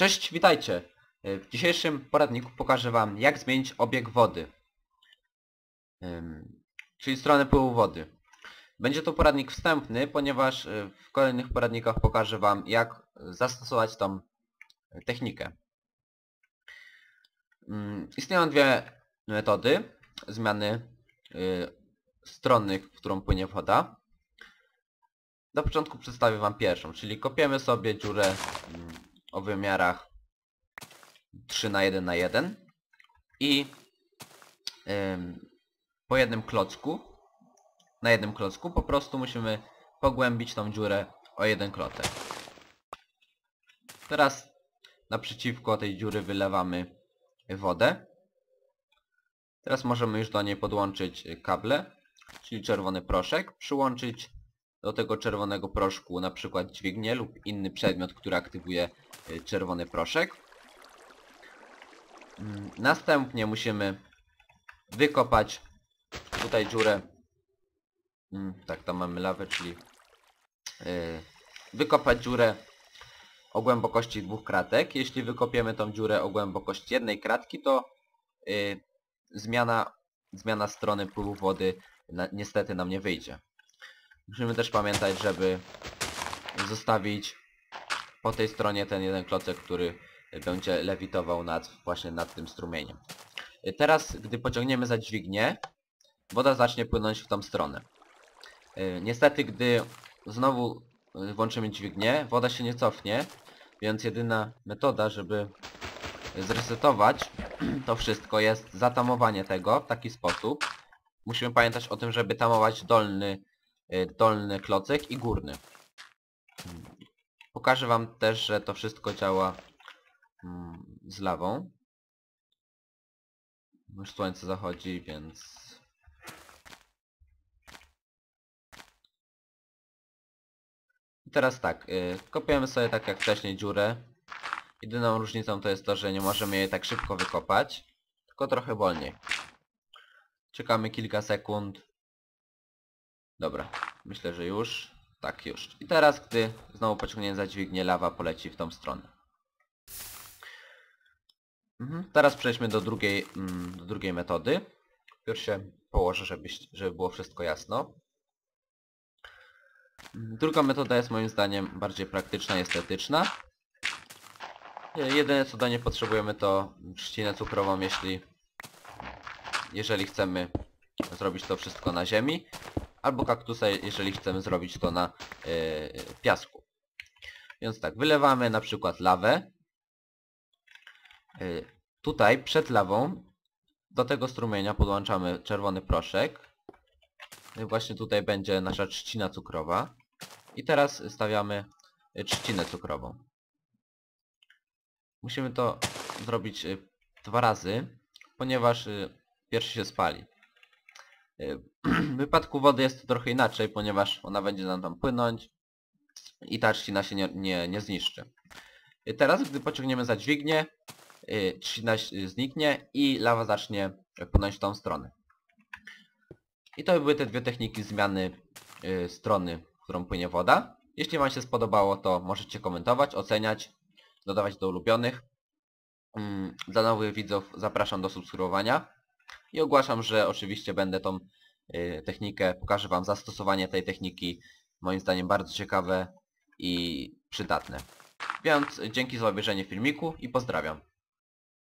Cześć, witajcie! W dzisiejszym poradniku pokażę Wam jak zmienić obieg wody. Czyli stronę pyłu wody. Będzie to poradnik wstępny, ponieważ y, w kolejnych poradnikach pokażę Wam jak zastosować tą technikę. Ym, Istnieją dwie metody zmiany y, strony, w którą płynie woda. Na początku przedstawię Wam pierwszą, czyli kopiemy sobie dziurę ym, o wymiarach 3 na 1 na 1 i ym, po jednym klocku na jednym klocku po prostu musimy pogłębić tą dziurę o jeden klocek. Teraz naprzeciwko tej dziury wylewamy wodę. Teraz możemy już do niej podłączyć kable, czyli czerwony proszek, przyłączyć do tego czerwonego proszku na przykład dźwignię lub inny przedmiot, który aktywuje y, czerwony proszek. Mm, Następnie musimy wykopać tutaj dziurę. Mm, Tak, tam mamy lawę, czyli y, wykopać dziurę o głębokości dwóch kratek. Jeśli wykopiemy tą dziurę o głębokości jednej kratki, to y, zmiana, zmiana strony pływu wody niestety nam nie wyjdzie. Musimy też pamiętać, żeby zostawić po tej stronie ten jeden klocek, który będzie lewitował nad, właśnie nad tym strumieniem. Y, Teraz, gdy pociągniemy za dźwignię, woda zacznie płynąć w tą stronę. Y, Niestety, gdy znowu y, włączymy dźwignię, woda się nie cofnie, więc jedyna metoda, żeby zresetować to wszystko jest zatamowanie tego w taki sposób. Musimy pamiętać o tym, żeby tamować dolny, dolny klocek i górny. Pokażę wam też, że to wszystko działa mm, z lawą. Już słońce zachodzi, więc... I teraz tak, y, kopiemy sobie tak jak wcześniej dziurę. Jedyną różnicą to jest to, że nie możemy jej tak szybko wykopać, tylko trochę wolniej. Czekamy kilka sekund. Dobra, myślę, że już. Tak, już. I teraz, gdy znowu pociągniemy za dźwignię, lawa poleci w tą stronę. Mhm. Teraz przejdźmy do drugiej, mm, do drugiej metody. Pierwszy się położę, żeby, żeby było wszystko jasno. Mm, Druga metoda jest moim zdaniem bardziej praktyczna i estetyczna. Jedyne co do niej potrzebujemy to trzcinę cukrową, jeśli jeżeli chcemy zrobić to wszystko na ziemi, albo kaktusa, jeżeli chcemy zrobić to na e, piasku. Więc tak, wylewamy na przykład lawę. E, tutaj przed lawą do tego strumienia podłączamy czerwony proszek. No I właśnie tutaj będzie nasza trzcina cukrowa. I teraz stawiamy e, trzcinę cukrową. Musimy to zrobić dwa razy, ponieważ pierwszy się spali. W wypadku wody jest to trochę inaczej, ponieważ ona będzie nam tam płynąć i ta trzcina się nie, nie, nie zniszczy. Teraz, gdy pociągniemy za dźwignię, y, trzcina y, zniknie i lawa zacznie płynąć w tą stronę. I to były te dwie techniki zmiany y, strony, w którą płynie woda. Jeśli Wam się spodobało, to możecie komentować, oceniać, dodawać do ulubionych. Mm, Dla nowych widzów zapraszam do subskrybowania i ogłaszam, że oczywiście będę tą y, technikę, pokażę Wam zastosowanie tej techniki, moim zdaniem bardzo ciekawe i przydatne. Więc dzięki za obejrzenie filmiku i pozdrawiam.